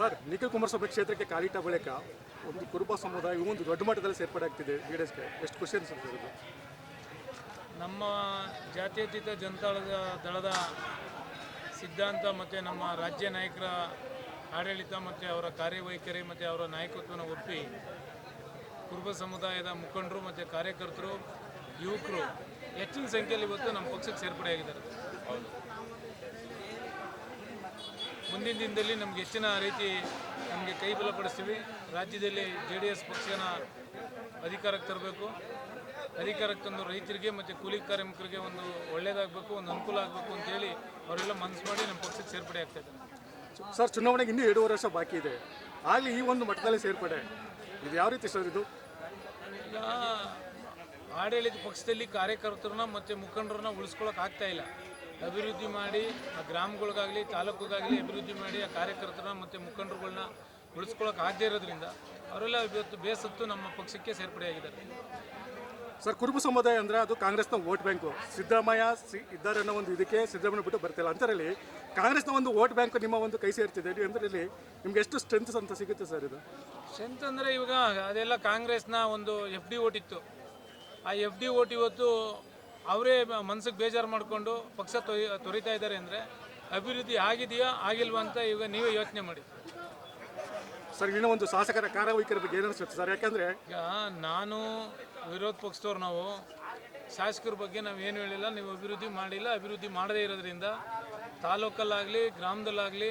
Sir Nikhil Kumaraswamy ಕ್ಷೇತ್ರಕ್ಕೆ ಕಾಲಿಟ್ಟ ಬಳಿಕ ಒಂದು ಕುರುಬ ಸಮುದಾಯ ಒಂದು ದೊಡ್ಡ ಮಟ್ಟದಲ್ಲಿ ಸೇರ್ಪಡೆ ಆಗ್ತಿದೆ ಬಿ ಡಿ ಎಸ್ಗೆ ಎಷ್ಟು ಖುಷಿ ಅನಿಸುತ್ತೆ ಸರ್ ಇದು? ನಮ್ಮ ಜಾತ್ಯತೀತ ಜನತಾಳದ ದಳದ ಸಿದ್ಧಾಂತ ಮತ್ತು ನಮ್ಮ ರಾಜ್ಯ ನಾಯಕರ ಆಡಳಿತ ಮತ್ತು ಅವರ ಕಾರ್ಯವೈಖರಿ ಮತ್ತು ಅವರ ನಾಯಕತ್ವನ ಒಪ್ಪಿ ಕುರುಬ ಸಮುದಾಯದ ಮುಖಂಡರು ಮತ್ತು ಕಾರ್ಯಕರ್ತರು ಯುವಕರು ಹೆಚ್ಚಿನ ಸಂಖ್ಯೆಯಲ್ಲಿ ಇವತ್ತು ನಮ್ಮ ಪಕ್ಷಕ್ಕೆ ಸೇರ್ಪಡೆಯಾಗಿದ್ದಾರೆ. ಮುಂದಿನ ದಿನದಲ್ಲಿ ನಮ್ಗೆ ಹೆಚ್ಚಿನ ರೀತಿ ನಮಗೆ ಕೈ ಬಲಪಡಿಸ್ತೀವಿ. ರಾಜ್ಯದಲ್ಲಿ ಜೆ ಡಿ ಎಸ್ ಪಕ್ಷನ ಅಧಿಕಾರಕ್ಕೆ ತರಬೇಕು. ಅಧಿಕಾರಕ್ಕೆ ತಂದು ರೈತರಿಗೆ ಮತ್ತು ಕೂಲಿ ಕಾರ್ಮಿಕರಿಗೆ ಒಂದು ಒಳ್ಳೆಯದಾಗಬೇಕು ಒಂದು ಅನುಕೂಲ ಆಗಬೇಕು ಅಂತೇಳಿ ಅವರೆಲ್ಲ ಮನಸ್ಸು ಮಾಡಿ ನಮ್ಮ ಪಕ್ಷಕ್ಕೆ ಸೇರ್ಪಡೆ ಆಗ್ತಾ ಇದ್ದಾರೆ. ಸರ್ ಚುನಾವಣೆಗೆ ಇನ್ನೂ ಎರಡೂವರೆ ವರ್ಷ ಬಾಕಿ ಇದೆ. ಆಗಲಿ ಈ ಒಂದು ಮಟ್ಟದಲ್ಲಿ ಸೇರ್ಪಡೆ. ಇದು ಯಾವ ರೀತಿ ಸರ್ ಇದು? ಈಗ ಆಡಳಿತ ಪಕ್ಷದಲ್ಲಿ ಕಾರ್ಯಕರ್ತರನ್ನ ಮತ್ತು ಮುಖಂಡರನ್ನ ಉಳಿಸ್ಕೊಳಕ್ಕೆ ಆಗ್ತಾ ಇಲ್ಲ. ಅಭಿವೃದ್ಧಿ ಮಾಡಿ ಆ ಗ್ರಾಮಗಳಿಗಾಗಲಿ ತಾಲೂಕಿಗಾಗಲಿ ಅಭಿವೃದ್ಧಿ ಮಾಡಿ ಆ ಕಾರ್ಯಕರ್ತರನ್ನ ಮತ್ತು ಮುಖಂಡರುಗಳನ್ನ ಉಳಿಸ್ಕೊಳ್ಳೋಕೆ ಆಗದೇ ಇರೋದ್ರಿಂದ ಅವರೆಲ್ಲ ಇವತ್ತು ಬೇಸತ್ತು ನಮ್ಮ ಪಕ್ಷಕ್ಕೆ ಸೇರ್ಪಡೆಯಾಗಿದ್ದಾರೆ. ಸರ್ ಕುರುಬು ಸಮುದಾಯ ಅಂದರೆ ಅದು ಕಾಂಗ್ರೆಸ್ನ ವೋಟ್ ಬ್ಯಾಂಕು. ಸಿದ್ದರಾಮಯ್ಯ ಸಿ ಇದ್ದಾರೆ ಅನ್ನೋ ಒಂದು ಇದಕ್ಕೆ ಸಿದ್ದರಾಮಯ್ಯ ಬಿಟ್ಟು ಬರ್ತಿಲ್ಲ. ಅಂತರಲ್ಲಿ ಕಾಂಗ್ರೆಸ್ನ ಒಂದು ವೋಟ್ ಬ್ಯಾಂಕ್ ನಿಮ್ಮ ಒಂದು ಕೈ ಸೇರ್ತಿದೆ. ಅದರಲ್ಲಿ ನಿಮ್ಗೆ ಎಷ್ಟು ಸ್ಟ್ರೆಂತ್ ಅಂತ ಸಿಗುತ್ತೆ ಸರ್ ಇದು? ಸ್ಟ್ರೆಂತ್ ಅಂದರೆ ಇವಾಗ ಅದೆಲ್ಲ ಕಾಂಗ್ರೆಸ್ನ ಒಂದು ಎಫ್ ಡಿ ಓಟ್ ಇತ್ತು. ಆ ಎಫ್ ಡಿ ಓಟ್ ಇವತ್ತು ಅವರೇ ಮನಸ್ಸಿಗೆ ಬೇಜಾರು ಮಾಡಿಕೊಂಡು ಪಕ್ಷ ತೊರಿ ತೊರಿತಾ ಇದ್ದಾರೆ ಅಂದರೆ ಅಭಿವೃದ್ಧಿ ಆಗಿದೆಯಾ ಆಗಿಲ್ವಾ ಅಂತ ಈಗ ನೀವೇ ಯೋಚನೆ ಮಾಡಿ. ಸರ್ ಇನ್ನೂ ಒಂದು ಶಾಸಕರ ಕಾರ್ಯವೈಖರಿ ಬಗ್ಗೆ ಏನು ಅನಿಸುತ್ತೆ ಸರ್? ಯಾಕಂದರೆ ಈಗ ನಾನು ವಿರೋಧ ಪಕ್ಷದವ್ರು ನಾವು ಶಾಸಕರ ಬಗ್ಗೆ ನಾವು ಏನು ಹೇಳಿಲ್ಲ ನೀವು ಅಭಿವೃದ್ಧಿ ಮಾಡಿಲ್ಲ ಅಭಿವೃದ್ಧಿ ಮಾಡದೇ ಇರೋದ್ರಿಂದ ತಾಲೂಕಲ್ಲಾಗಲಿ ಗ್ರಾಮದಲ್ಲಾಗಲಿ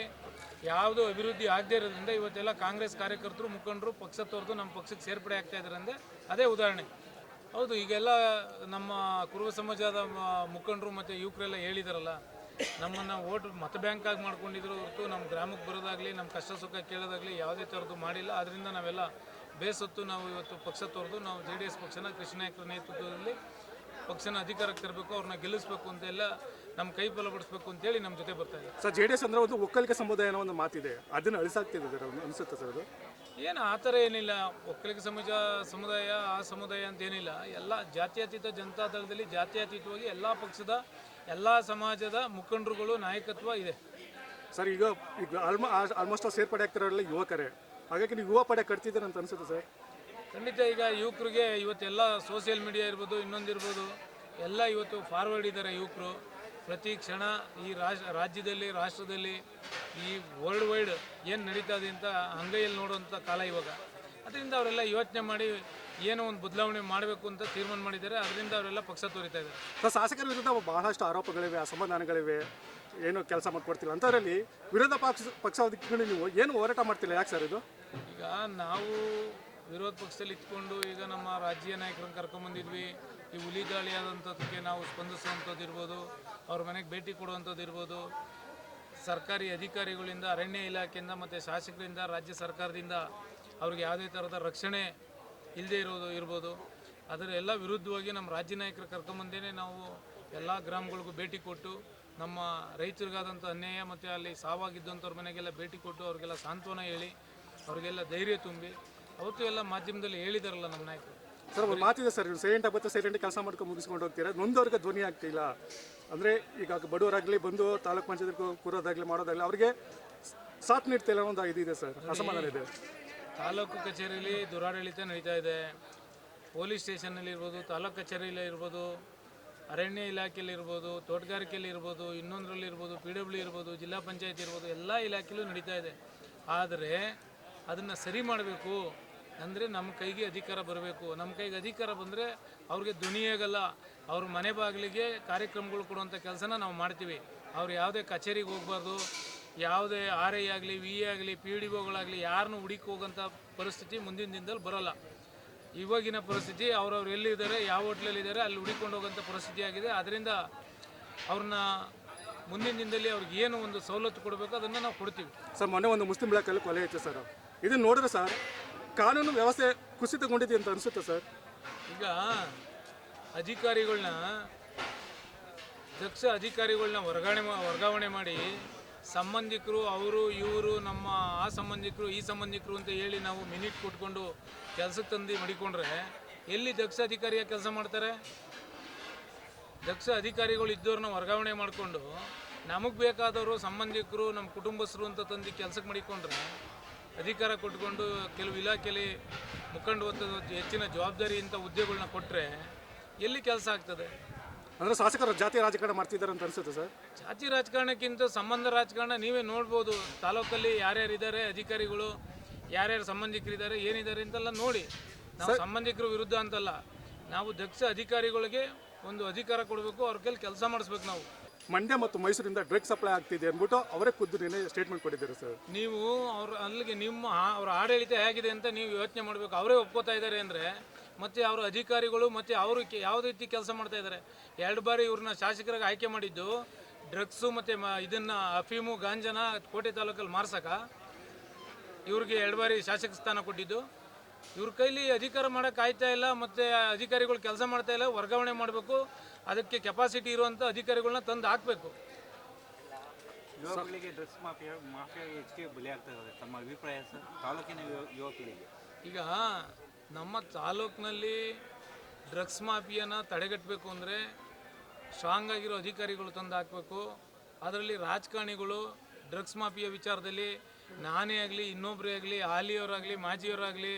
ಯಾವುದು ಅಭಿವೃದ್ಧಿ ಆಗದೇ ಇರೋದ್ರಿಂದ ಇವತ್ತೆಲ್ಲ ಕಾಂಗ್ರೆಸ್ ಕಾರ್ಯಕರ್ತರು ಮುಖಂಡರು ಪಕ್ಷ ತೊರೆದು ನಮ್ಮ ಪಕ್ಷಕ್ಕೆ ಸೇರ್ಪಡೆ ಆಗ್ತಾ ಇದ್ದಾರೆ ಅಂದರೆ ಅದೇ ಉದಾಹರಣೆ. ಹೌದು, ಈಗೆಲ್ಲ ನಮ್ಮ ಕುರುಬ ಸಮಾಜದ ಮುಖಂಡರು ಮತ್ತು ಯುವಕರೆಲ್ಲ ಹೇಳಿದಾರಲ್ಲ, ನಮ್ಮನ್ನು ಓಟ್ ಮತ ಬ್ಯಾಂಕ್ ಆಗಿ ಮಾಡ್ಕೊಂಡಿದ್ರು ಹೊರತು ನಮ್ಮ ಗ್ರಾಮಕ್ಕೆ ಬರೋದಾಗಲಿ ನಮ್ಮ ಕಷ್ಟ ಸುಖ ಕೇಳೋದಾಗಲಿ ಯಾವುದೇ ಥರದ್ದು ಮಾಡಿಲ್ಲ. ಅದರಿಂದ ನಾವೆಲ್ಲ ಬೇಸತ್ತು ನಾವು ಇವತ್ತು ಪಕ್ಷ ತೊರೆದು ನಾವು ಜೆ ಡಿ ಎಸ್ ಪಕ್ಷನ ನಾಯಕರ ನೇತೃತ್ವದಲ್ಲಿ ಪಕ್ಷನ ಅಧಿಕಾರಕ್ಕೆ ತರಬೇಕು, ಅವ್ರನ್ನ ಗೆಲ್ಲಿಸ್ಬೇಕು ಅಂತೆಲ್ಲ ನಮ್ಮ ಕೈ ಬಲಪಡಿಸ್ಬೇಕು ಅಂತೇಳಿ ನಮ್ಮ ಜೊತೆ ಬರ್ತಾ ಇದೆ ಸರ್, ಜೆ ಡಿ ಎಸ್ ಅಂದರೆ ಒಂದು ಒಕ್ಕಲಿಗ ಸಮುದಾಯ ಅನ್ನೋ ಒಂದು ಮಾತಿದೆ. ಅದನ್ನು ಅಳಿಸಾಗ್ತಿದೆ ಸರ್ ಅನಿಸುತ್ತೆ ಸರ್ ಅದು? ಏನು ಆ ಥರ ಏನಿಲ್ಲ. ಒಕ್ಕಲಿಗ ಸಮಾಜ ಸಮುದಾಯ ಆ ಸಮುದಾಯ ಅಂತ ಏನಿಲ್ಲ ಎಲ್ಲ ಜಾತ್ಯತೀತ ಜನತಾ ದಳದಲ್ಲಿ ಜಾತ್ಯತೀತವಾಗಿ ಎಲ್ಲ ಪಕ್ಷದ ಎಲ್ಲ ಸಮಾಜದ ಮುಖಂಡರುಗಳು ನಾಯಕತ್ವ ಇದೆ. ಸರ್ ಈಗ ಈಗ ಆಲ್ಮೋಸ್ಟ್ ಆಲ್ಮೋಸ್ಟ್ ಸೇರ್ಪಡೆ ಆಗ್ತಿರೋಲ್ಲ ಯುವಕರೇ. ಹಾಗಾಗಿ ನೀವು ಯುವ ಪಡೆ ಕಟ್ತಿದ್ದೀರ ಅಂತ ಅನಿಸುತ್ತೆ ಸರ್. ಖಂಡಿತ ಈಗ ಯುವಕರಿಗೆ ಇವತ್ತೆಲ್ಲ ಸೋಷಿಯಲ್ ಮೀಡಿಯಾ ಇರ್ಬೋದು ಇನ್ನೊಂದಿರ್ಬೋದು ಎಲ್ಲ ಇವತ್ತು ಫಾರ್ವರ್ಡ್ ಇದ್ದಾರೆ ಯುವಕರು. ಪ್ರತಿ ಕ್ಷಣ ಈ ರಾಜ್ ರಾಜ್ಯದಲ್ಲಿ ರಾಷ್ಟ್ರದಲ್ಲಿ ಈ ವರ್ಲ್ಡ್ ವೈಡ್ ಏನು ನಡೀತಾ ಇದೆ ಅಂತ ಅಂಗೈಯಲ್ಲಿ ನೋಡುವಂಥ ಕಾಲ ಇವಾಗ. ಅದರಿಂದ ಅವರೆಲ್ಲ ಯೋಚನೆ ಮಾಡಿ ಏನೋ ಒಂದು ಬದಲಾವಣೆ ಮಾಡಬೇಕು ಅಂತ ತೀರ್ಮಾನ ಮಾಡಿದ್ದಾರೆ. ಅದರಿಂದ ಅವರೆಲ್ಲ ಪಕ್ಷ ತೋರಿತಾ ಇದ್ದಾರೆ. ಸರ್ ಶಾಸಕರ ವಿರುದ್ಧ ಬಹಳಷ್ಟು ಆರೋಪಗಳಿವೆ ಅಸಮಾಧಾನಗಳಿವೆ ಏನು ಕೆಲಸ ಮಾಡಿಕೊಡ್ತಿಲ್ಲ. ಅಂಥದ್ರಲ್ಲಿ ವಿರೋಧ ಪಕ್ಷ ಪಕ್ಷ ನೀವು ಏನು ಹೋರಾಟ ಮಾಡ್ತಿಲ್ಲ? ಯಾಕೆ ಸರ್ ಇದು? ಈಗ ನಾವು ವಿರೋಧ ಪಕ್ಷದಲ್ಲಿ ಇಟ್ಕೊಂಡು ಈಗ ನಮ್ಮ ರಾಜ್ಯ ನಾಯಕರನ್ನು ಕರ್ಕೊಂಬಂದಿದ್ವಿ ಈ ಹುಲಿ ದಾಳಿ ಆದಂಥದ್ದಕ್ಕೆ ನಾವು ಸ್ಪಂದಿಸುವಂಥದ್ದು ಇರ್ಬೋದು, ಅವ್ರ ಮನೆಗೆ ಭೇಟಿ ಕೊಡುವಂಥದ್ದು ಇರ್ಬೋದು. ಸರ್ಕಾರಿ ಅಧಿಕಾರಿಗಳಿಂದ, ಅರಣ್ಯ ಇಲಾಖೆಯಿಂದ ಮತ್ತು ಶಾಸಕರಿಂದ, ರಾಜ್ಯ ಸರ್ಕಾರದಿಂದ ಅವ್ರಿಗೆ ಯಾವುದೇ ಥರದ ರಕ್ಷಣೆ ಇಲ್ಲದೆ ಇರೋದು ಇರ್ಬೋದು. ಅದರ ಎಲ್ಲ ವಿರುದ್ಧವಾಗಿ ನಮ್ಮ ರಾಜ್ಯ ನಾಯಕರು ಕರ್ಕೊಂಬಂದೇನೆ ನಾವು ಎಲ್ಲ ಗ್ರಾಮಗಳಿಗೂ ಭೇಟಿ ಕೊಟ್ಟು, ನಮ್ಮ ರೈತರಿಗಾದಂಥ ಅನ್ಯಾಯ ಮತ್ತು ಅಲ್ಲಿ ಸಾವಾಗಿದ್ದಂಥವ್ರ ಮನೆಗೆಲ್ಲ ಭೇಟಿ ಕೊಟ್ಟು ಅವ್ರಿಗೆಲ್ಲ ಸಾಂತ್ವನ ಹೇಳಿ, ಅವ್ರಿಗೆಲ್ಲ ಧೈರ್ಯ ತುಂಬಿ, ಅವತ್ತು ಎಲ್ಲ ಮಾಧ್ಯಮದಲ್ಲಿ ಹೇಳಿದಾರಲ್ಲ ನಮ್ಮ ನಾಯಕರು. ಸರ್, ಒಂದು ಮಾತಿದೆ ಸರ್, ಇವ್ರು ಸೈಲೆಂಟ್ ಆಗುತ್ತೆ ಸೈಲೆಂಟ್ ಕೆಲಸ ಮಾಡ್ಕೊಂಡು ಮುಗಿಸ್ಕೊಂಡು ಹೋಗ್ತೀರಾ? ನೊಂದವ್ರಿಗೆ ಧ್ವನಿ ಆಗ್ತಿಲ್ಲ. ಅಂದರೆ ಈಗ ಬಡವರಾಗಲಿ, ಬಂದು ತಾಲೂಕ್ ಪಂಚಾಯತ್ ಕೂರೋದಾಗಲಿ, ಮಾಡೋದಾಗಲಿ, ಅವ್ರಿಗೆ ಸಾಥ್ ನೀಡ್ತಿಲ್ಲ ಒಂದು ಇದಿದೆ ಸರ್, ಅಸಮಾಧಾನ ಇದೆ. ತಾಲೂಕು ಕಚೇರಿಯಲ್ಲಿ ದುರಾಡಳಿತ ನಡೀತಾ ಇದೆ. ಪೊಲೀಸ್ ಸ್ಟೇಷನಲ್ಲಿ ಇರ್ಬೋದು, ತಾಲೂಕು ಕಚೇರಿಯಲ್ಲಿ ಇರ್ಬೋದು, ಅರಣ್ಯ ಇಲಾಖೆಯಲ್ಲಿ ಇರ್ಬೋದು, ತೋಟಗಾರಿಕೆಯಲ್ಲಿ ಇರ್ಬೋದು, ಇನ್ನೊಂದರಲ್ಲಿ ಇರ್ಬೋದು, ಪಿ ಡಬ್ಲ್ಯೂ ಇರ್ಬೋದು, ಜಿಲ್ಲಾ ಪಂಚಾಯತ್ ಇರ್ಬೋದು, ಎಲ್ಲ ಇಲಾಖೆಯಲ್ಲೂ ನಡೀತಾ ಇದೆ. ಆದರೆ ಅದನ್ನು ಸರಿ ಮಾಡಬೇಕು. ಅಂದರೆ ನಮ್ಮ ಕೈಗೆ ಅಧಿಕಾರ ಬರಬೇಕು. ನಮ್ಮ ಕೈಗೆ ಅಧಿಕಾರ ಬಂದರೆ ಅವ್ರಿಗೆ ಧ್ವನಿಯಾಗಲ್ಲ ಅವ್ರ ಮನೆ ಬಾಗಿಲಿಗೆ ಕಾರ್ಯಕ್ರಮಗಳು ಕೊಡುವಂಥ ಕೆಲಸನ ನಾವು ಮಾಡ್ತೀವಿ. ಅವ್ರು ಯಾವುದೇ ಕಚೇರಿಗೆ ಹೋಗ್ಬಾರ್ದು, ಯಾವುದೇ ಆರ್ ಐ ಆಗಲಿ, ವಿ ಎ ಆಗಲಿ, ಪಿ ಡಿ ಒಗಳಾಗಲಿ ಯಾರನ್ನೂ ಹುಡುಕಿ ಹೋಗೋಂಥ ಪರಿಸ್ಥಿತಿ ಮುಂದಿನ ದಿನದಲ್ಲಿ ಬರೋಲ್ಲ. ಇವಾಗಿನ ಪರಿಸ್ಥಿತಿ ಅವ್ರವ್ರು ಎಲ್ಲಿದ್ದಾರೆ, ಯಾವ ಹೋಟ್ಲಲ್ಲಿದ್ದಾರೆ, ಅಲ್ಲಿ ಹುಡುಕೊಂಡು ಹೋಗೋಂಥ ಪರಿಸ್ಥಿತಿ ಆಗಿದೆ. ಅದರಿಂದ ಅವ್ರನ್ನ ಮುಂದಿನ ದಿನದಲ್ಲಿ ಅವ್ರಿಗೆ ಏನು ಒಂದು ಸವಲತ್ತು ಕೊಡಬೇಕು ಅದನ್ನು ನಾವು ಕೊಡ್ತೀವಿ. ಸರ್, ಮೊನ್ನೆ ಒಂದು ಮುಸ್ಲಿಂ ಇಲಾಖೆಯಲ್ಲಿ ಕೊಲೆ ಐತೆ ಸರ್. ಇದನ್ನು ನೋಡಿದ್ರೆ ಸರ್? ಕಾನೂನು ವ್ಯವಸ್ಥೆ ಕುಸಿತಗೊಂಡಿದೆ ಅಂತ ಅನಿಸುತ್ತೆ ಸರ್? ಈಗ ಅಧಿಕಾರಿಗಳನ್ನ ದಕ್ಷ ಅಧಿಕಾರಿಗಳನ್ನ ವರ್ಗಾವಣೆ ವರ್ಗಾವಣೆ ಮಾಡಿ ಸಂಬಂಧಿಕರು, ಅವರು, ಇವರು, ನಮ್ಮ ಆ ಸಂಬಂಧಿಕರು, ಈ ಸಂಬಂಧಿಕರು ಅಂತ ಹೇಳಿ ನಾವು ಮಿನಿಟ್ ಕೊಟ್ಕೊಂಡು ಕೆಲಸಕ್ಕೆ ತಂದು ಮಡಿಕೊಂಡ್ರೆ ಎಲ್ಲಿ ದಕ್ಷ ಅಧಿಕಾರಿಯಾಗಿ ಕೆಲಸ ಮಾಡ್ತಾರೆ? ದಕ್ಷ ಅಧಿಕಾರಿಗಳು ಇದ್ದವ್ರನ್ನ ವರ್ಗಾವಣೆ ಮಾಡಿಕೊಂಡು ನಮಗೆ ಬೇಕಾದವರು ಸಂಬಂಧಿಕರು, ನಮ್ಮ ಕುಟುಂಬಸ್ಥರು ಅಂತ ತಂದು ಕೆಲಸಕ್ಕೆ ಮಡಿಕೊಂಡ್ರೆ ಅಧಿಕಾರ ಕೊಟ್ಕೊಂಡು ಕೆಲವು ಇಲಾಖೆಯಲ್ಲಿ ಮುಖಂಡತ್ವದ ಹೆಚ್ಚಿನ ಜವಾಬ್ದಾರಿ ಇಂಥ ಹುದ್ದೆಗಳನ್ನ ಕೊಟ್ಟರೆ ಎಲ್ಲಿ ಕೆಲಸ ಆಗ್ತದೆ? ಅಂದರೆ ಶಾಸಕರು ಜಾತಿ ರಾಜಕಾರಣ ಮಾಡ್ತಿದ್ದಾರೆ ಅಂತ ಅನ್ಸುತ್ತೆ ಸರ್. ಜಾತಿ ರಾಜಕಾರಣಕ್ಕಿಂತ ಸಂಬಂಧ ರಾಜಕಾರಣ ನೀವೇ ನೋಡ್ಬೋದು. ತಾಲೂಕಲ್ಲಿ ಯಾರ್ಯಾರಿದ್ದಾರೆ ಅಧಿಕಾರಿಗಳು ಯಾರ್ಯಾರು ಸಂಬಂಧಿಕರಿದ್ದಾರೆ ಏನಿದ್ದಾರೆ ಅಂತೆಲ್ಲ ನೋಡಿ. ನಾವು ಸಂಬಂಧಿಕರ ವಿರುದ್ಧ ಅಂತಲ್ಲ. ನಾವು ದಕ್ಷ ಅಧಿಕಾರಿಗಳಿಗೆ ಒಂದು ಅಧಿಕಾರ ಕೊಡಬೇಕು ಅವ್ರ ಕೈಲಿ ಕೆಲಸ ಮಾಡಿಸ್ಬೇಕು ನಾವು. ಮಂಡ್ಯ ಮತ್ತು ಮೈಸೂರಿಂದ ಡ್ರಗ್ ಸಪ್ಲೈ ಆಗ್ತಿದೆ ಅಂದ್ಬಿಟ್ಟು ಅವರೇ ಖುದ್ದು ನಿನ್ನೆ ಸ್ಟೇಟ್ಮೆಂಟ್ ಕೊಟ್ಟಿದ್ದಾರೆ ಸರ್. ನೀವು ಅವ್ರ ಅಲ್ಲಿಗೆ ನಿಮ್ಮ ಆ- ಅವ್ರ ಆಡಳಿತ ಹೇಗಿದೆ ಅಂತ ನೀವು ಯೋಚನೆ ಮಾಡಬೇಕು. ಅವರೇ ಒಪ್ಕೋತಾ ಇದ್ದಾರೆ ಅಂದರೆ ಮತ್ತು ಅವರ ಅಧಿಕಾರಿಗಳು ಮತ್ತು ಅವರು ಯಾವ ರೀತಿ ಕೆಲಸ ಮಾಡ್ತಾ ಇದ್ದಾರೆ. ಎರಡು ಬಾರಿ ಇವ್ರನ್ನ ಶಾಸಕರಾಗಿ ಆಯ್ಕೆ ಮಾಡಿದ್ದು ಡ್ರಗ್ಸು ಮತ್ತು ಮ ಇದನ್ನು ಅಫೀಮು ಗಾಂಜನ ಕೋಟೆ ತಾಲೂಕಲ್ಲಿ ಮಾರ್ಸಕ. ಇವ್ರಿಗೆ ಎರಡು ಬಾರಿ ಶಾಸಕ ಸ್ಥಾನ ಕೊಟ್ಟಿದ್ದು. ಇವ್ರ ಕೈಲಿ ಅಧಿಕಾರ ಮಾಡೋಕ್ಕಾಯ್ತಾ ಆಯ್ತಾ ಇಲ್ಲ, ಮತ್ತು ಅಧಿಕಾರಿಗಳು ಕೆಲಸ ಮಾಡ್ತಾ ಇಲ್ಲ, ವರ್ಗಾವಣೆ ಮಾಡಬೇಕು. ಅದಕ್ಕೆ ಕೆಪಾಸಿಟಿ ಇರುವಂಥ ಅಧಿಕಾರಿಗಳನ್ನ ತಂದು ಹಾಕಬೇಕು. ಯುವಕರಿಗೆ ಡ್ರಗ್ಸ್ ಮಾಫಿಯಾ ಮಾಫಿಯಾ ಹೆಚ್ಚಿಗೆ ಬಲಿಯಾಗ್ತಾ ಇದ್ದಾರೆ ತಮ್ಮ ಅಭಿಪ್ರಾಯ ಸರ್? ತಾಲೂಕಿನ ಯುವ- ಈಗ ನಮ್ಮ ತಾಲೂಕಿನಲ್ಲಿ ಡ್ರಗ್ಸ್ ಮಾಫಿಯಾನ ತಡೆಗಟ್ಟಬೇಕು ಅಂದರೆ ಸ್ಟ್ರಾಂಗ್ ಆಗಿರೋ ಅಧಿಕಾರಿಗಳು ತಂದು ಹಾಕಬೇಕು. ಅದರಲ್ಲಿ ರಾಜಕಾರಣಿಗಳು ಡ್ರಗ್ಸ್ ಮಾಫಿಯಾ ವಿಚಾರದಲ್ಲಿ ನಾನೇ ಆಗಲಿ ಇನ್ನೊಬ್ಬರೇ ಆಗಲಿ ಹಾಲಿಯವರಾಗಲಿ ಮಾಜಿಯವರಾಗಲಿ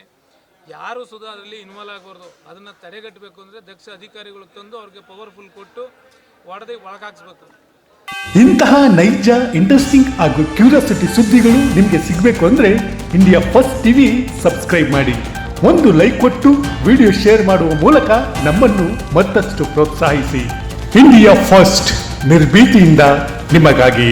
ಯಾರು ಸುಧಾ ಅದರಲ್ಲಿ ಇನ್ವಾಲ್ವ್ ಆಗಬಾರ್ದು? ಅದನ್ನು ತಡೆಗಟ್ಟಬೇಕು ಅಂದರೆ ದಕ್ಷ ಅಧಿಕಾರಿಗಳು ತಂದು ಅವ್ರಿಗೆ ಪವರ್ಫುಲ್ ಕೊಟ್ಟು ಒಡೆದು ಒಳಗಾಕ್ಸ್ಬೇಕು. ಇಂತಹ ನೈಜ ಇಂಟ್ರೆಸ್ಟಿಂಗ್ ಹಾಗೂ ಕ್ಯೂರಿಯಾಸಿಟಿ ಸುದ್ದಿಗಳು ನಿಮಗೆ ಸಿಗಬೇಕು ಅಂದರೆ ಇಂಡಿಯಾ ಫಸ್ಟ್ ಟಿವಿ ಸಬ್ಸ್ಕ್ರೈಬ್ ಮಾಡಿ. ಒಂದು ಲೈಕ್ ಕೊಟ್ಟು ವಿಡಿಯೋ ಶೇರ್ ಮಾಡುವ ಮೂಲಕ ನಮ್ಮನ್ನು ಮತ್ತಷ್ಟು ಪ್ರೋತ್ಸಾಹಿಸಿ. ಇಂಡಿಯಾ ಫಸ್ಟ್ ನಿರ್ಭೀತಿಯಿಂದ ನಿಮಗಾಗಿ.